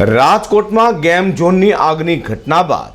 રાજકોટમાં ગેમ ઝોનની આગની ઘટના બાદ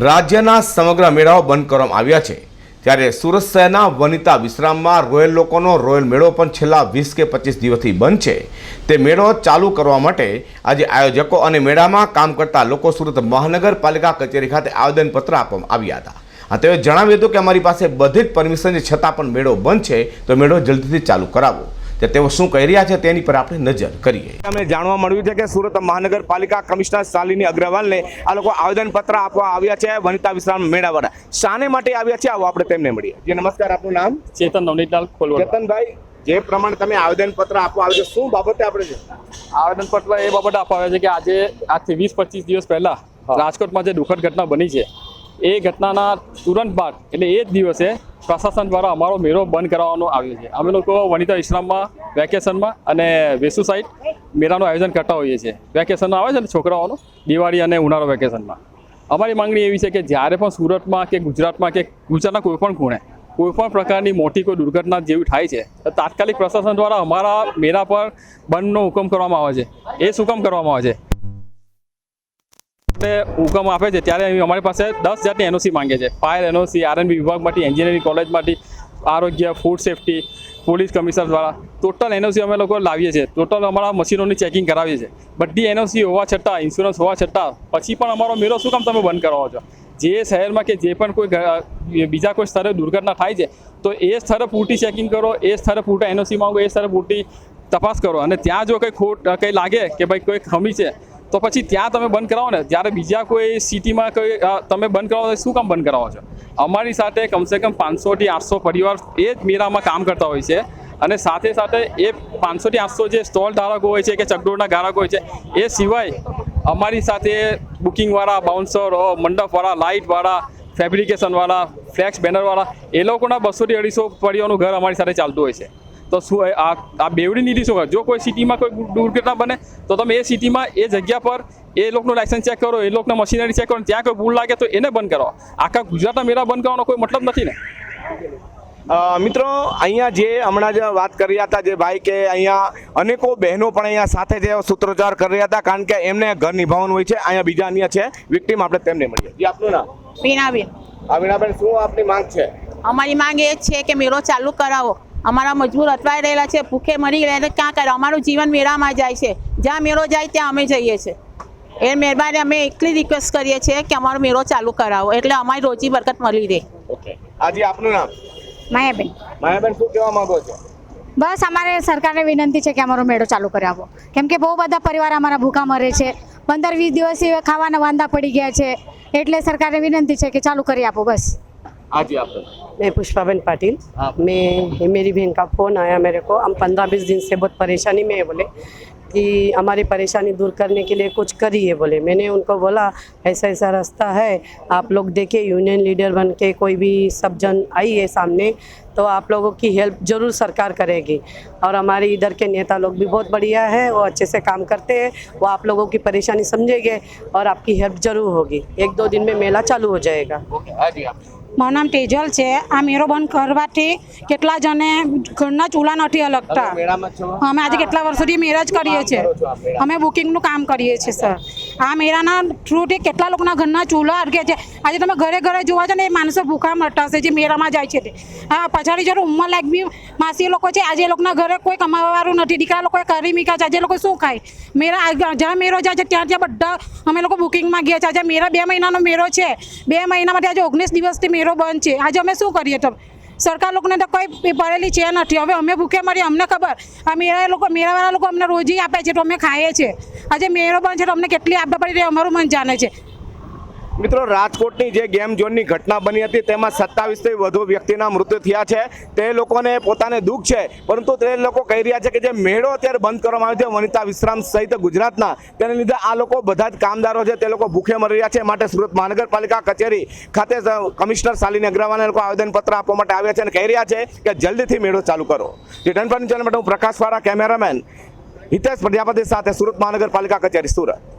રાજ્યના સમગ્ર મેળાઓ બંધ કરવામાં આવ્યા છે. ત્યારે સુરત શહેરના વનિતા વિશ્રામમાં રોયલ લોકોનો રોયલ મેળો પણ છેલ્લા વીસ કે પચીસ દિવસથી બંધ છે. તે મેળો ચાલુ કરવા માટે આજે આયોજકો અને મેળામાં કામ કરતા લોકો સુરત મહાનગરપાલિકા કચેરી ખાતે આવેદનપત્ર આપવામાં આવ્યા હતા. હા, તેઓએ જણાવ્યું હતું કે અમારી પાસે બધી જ પરમિશન છતાં પણ મેળો બંધ છે. તો મેળો જલ્દીથી ચાલુ કરાવો. તે તેઓ શું કહી રહ્યા છે તેની પર આપણે નજર કરીએ. અમે જાણવા મળ્યું છે કે સુરત મહાનગરપાલિકા કમિશનર શાલિની અગ્રવાલને આ લોકો આવેદનપત્ર આપવા આવ્યા છે વનિતા વિશ્રામ મેળાવાળા. શાને માટે આવ્યા છે? આવો આપણે તેમને મળીએ. જે નમસ્કાર. આપનું નામ? ચેતન નવનીતલાલ ખોલવા ચેતનભાઈ જે પ્રમાણે તમે આવેદનપત્ર આપવા આવ્યો છો શું બાબતે આપણે છે? આવેદનપત્ર એ બાબતે આપવા આવે છે કે આજે આજથી વીસ પચીસ દિવસ પહેલા રાજકોટમાં જે દુઃખદ ઘટના બની છે એ ઘટનાના તુરંત બાદ એટલે એ જ દિવસે પ્રશાસન દ્વારા અમારો મેળો બંધ કરાવવાનો આવ્યો છે. અમે લોકો વનિતા વિશ્રામમાં, વેકેશનમાં અને વેસુ સાઇટ મેળાનું આયોજન કરતા હોઈએ છીએ. વેકેશન આવે છે ને છોકરાઓનું? દિવાળી અને ઉનાળો વેકેશનમાં. અમારી માંગણી એવી છે કે જ્યારે પણ સુરતમાં કે ગુજરાતમાં કે ગુજરાતના કોઈપણ ખૂણે કોઈપણ પ્રકારની મોટી કોઈ દુર્ઘટના જેવી થાય છે, તો તાત્કાલિક પ્રશાસન દ્વારા અમારા મેળા પર બંધનો હુકમ કરવામાં આવે છે. એ શું કરવામાં આવે છે. એટલે હુકમ આપે છે, ત્યારે અમારી પાસે દસ જાતની એનઓસી માંગે છે. ફાયર એનઓસી આરએનબી વિભાગમાંથી, એન્જિનિયરિંગ કોલેજમાંથી, આરોગ્ય, ફૂડ સેફટી, પોલીસ કમિશનર દ્વારા. ટોટલ એનઓસી અમે લોકો લાવીએ છીએ. ટોટલ અમારા મશીનોની ચેકિંગ કરાવીએ છીએ. બધી એનઓસી હોવા છતાં, ઇન્સ્યોરન્સ હોવા છતાં, પછી પણ અમારો મેળો શું કામ તમે બંધ કરાવો છો? જે શહેરમાં કે જે પણ કોઈ બીજા કોઈ સ્થળે દુર્ઘટના થાય છે, તો એ સ્થળે પૂરતી ચેકિંગ કરો, એ સ્થળે પૂરતા એનઓસી માંગો, એ સ્થળે પૂરતી તપાસ કરો. અને ત્યાં જો કંઈ ખોટ કંઈ લાગે કે ભાઈ કોઈ ખમી છે તો પછી ત્યાં તમે બંધ કરાવો ને. જ્યારે બીજા કોઈ સિટીમાં કોઈ તમે બંધ કરાવો શું કામ બંધ કરાવો છો? અમારી સાથે કમસે કમ પાંચસોથી આઠસો પરિવાર એ જ મેળામાં કામ કરતા હોય છે. અને સાથે સાથે એ પાંચસોથી આઠસો જે સ્ટોલ ધારકો હોય છે કે ચકડોળના ગ્રાહકો હોય છે, એ સિવાય અમારી સાથે બુકિંગવાળા બાઉન્સર મંડપવાળા, લાઇટવાળા, ફેબ્રિકેશનવાળા, ફ્લેક્સ બેનરવાળા, એ લોકોના બસોથી અઢીસો પરિવારનું ઘર અમારી સાથે ચાલતું હોય છે. તો શું આ આ બેવડી નીતિ શું જો કોઈ સિટીમાં કોઈ દુર્ઘટના બને તો તમે એ સિટીમાં એ જગ્યા પર એ લોકોનું લાયસન્સ ચેક કરો એ લોકોના મશીનરી ચેક કરો ત્યાં કોઈ ભૂલ લાગે તો એને બંધ કરો. આખા ગુજરાતના મેળા બંધ કરવાનો કોઈ મતલબ નથી ને? મિત્રો અહીંયા જે હમણાં જ વાત કરી હતા જે ભાઈ કે અહીંયા અનેકો બહેનો પણ અહીંયા સાથે જે સૂત્રોચ્ચાર કરી રહ્યા હતા કારણ કે એમને ઘર નિભાવવાનું હોય છે. અહીંયા બીજા અન્ય છે. વિક્ટીમ આપણે તેમને મળીએ. જી આપનું નામ? વીણાબેન. અવિનાબેન શું આપની માંગ છે? અમારી માંગ એ છે કે મેળો ચાલુ કરાવો. અમારા મજબૂર અટવાઈ રહેલા છે ભૂખે મરી ગયા એટલે ક્યાં કરે? અમારું જીવન મેળામાં જાય છે. જ્યાં મેળો જાય ત્યાં અમે જઈએ છીએ. એ મહેરબાની અમે એટલી રિક્વેસ્ટ કરીએ છીએ કે અમારો મેળો ચાલુ કરાવો એટલે અમારી રોજી બરકત મળી રહે. ઓકે આજે આપનું નામ? માયાબેન. માયાબેન શું કહેવા માંગો છો? બસ અમારે સરકારને વિનંતી છે કે અમારો મેળો ચાલુ કરાવો. કેમ કે બહુ બધા પરિવાર અમારા ભૂખા મરે છે. પંદર વીસ દિવસથી ખાવાના વાંધા પડી ગયા છે. એટલે સરકારને વિનંતી છે કે ચાલુ કરી આપો બસ. हाँ जी आप मैं पुष्पाबेन पाटिल। मैं मेरी बहन का फ़ोन आया मेरे को। हम पंद्रह बीस दिन से बहुत परेशानी में है बोले कि हमारी परेशानी दूर करने के लिए कुछ करिए बोले। मैंने उनको बोला ऐसा ऐसा रास्ता है आप लोग देखिए यूनियन लीडर बन के कोई भी सब जन आई है सामने तो आप लोगों की हेल्प ज़रूर सरकार करेगी। और हमारे इधर के नेता लोग भी बहुत बढ़िया है वो अच्छे से काम करते हैं वो आप लोगों की परेशानी समझेंगे और आपकी हेल्प ज़रूर होगी। एक दो दिन में मेला चालू हो जाएगा। ओके મારું નામ તેજલ છે. આ મેળો બંધ કરવાથી કેટલા જણે ઘરના ચૂલા નથી અલગતા અમે આજે કેટલા વર્ષોથી મેળા જ કરીએ છીએ? અમે બુકિંગનું કામ કરીએ છીએ સર આ મેળાના થ્રુથી કેટલા લોકોના ઘરના ચૂલા અડગે છે. આજે તમે ઘરે ઘરે જોવા છો ને, એ માણસો ભૂખા મરતા જે મેળામાં જાય છે તે. હા, પછાડી જ્યારે ઉંમર લાયક બી માસી લોકો છે, આજે લોકોના ઘરે કોઈ કમાવાવાળું નથી, દીકરા લોકોએ કરી મીકા છે, આજે લોકો શું ખાય? મેળા જ્યાં મેળો જાય છે, ત્યાં ત્યાં બધા અમે લોકો બુકિંગમાં ગયા છે. આજે મેળા બે મહિનાનો મેળો છે. બે મહિનામાંથી આજે ઓગણીસ દિવસથી મેળો બંધ છે. આજે અમે શું કરીએ તો? સરકાર લોકોને તો કોઈ ભરેલી છે નથી. હવે અમે ભૂખે મરીએ, અમને ખબર? આ મેળા લોકો, મેળાવાળા લોકો અમને રોજી આપે છે તો અમે ખાઈએ છીએ આજે મેળો બંધ છે તો અમને કેટલી આપવા પડી રહી, અમારું મન જાણે છે. મિત્રો, રાજકોટની જે ગેમ ઝોનની ઘટના બની હતી, તેમાં સત્તાવીસથી વધુ વ્યક્તિના મૃત્યુ થયા છે. તે લોકોને પોતાને દુઃખ છે, પરંતુ તે લોકો કહી રહ્યા છે કે જે મેળો અત્યારે બંધ કરવામાં આવ્યો છે, વનિતા વિશ્રામ સહિત ગુજરાતના, તેને લીધે આ લોકો બધા જ કામદારો છે, તે લોકો ભૂખે મરી રહ્યા છે. માટે સુરત મહાનગરપાલિકા કચેરી ખાતે કમિશનર શાલિની અગ્રવાલને લોકો આવેદનપત્ર આપવા માટે આવ્યા છે અને કહી રહ્યા છે કે જલ્દીથી મેળો ચાલુ કરો. રિટર્ન ચેનલ માટે હું પ્રકાશવાળા કેમેરામેન હિતેશ પ્રજાપતિ સાથે સુરત મહાનગરપાલિકા કચેરી, સુરત.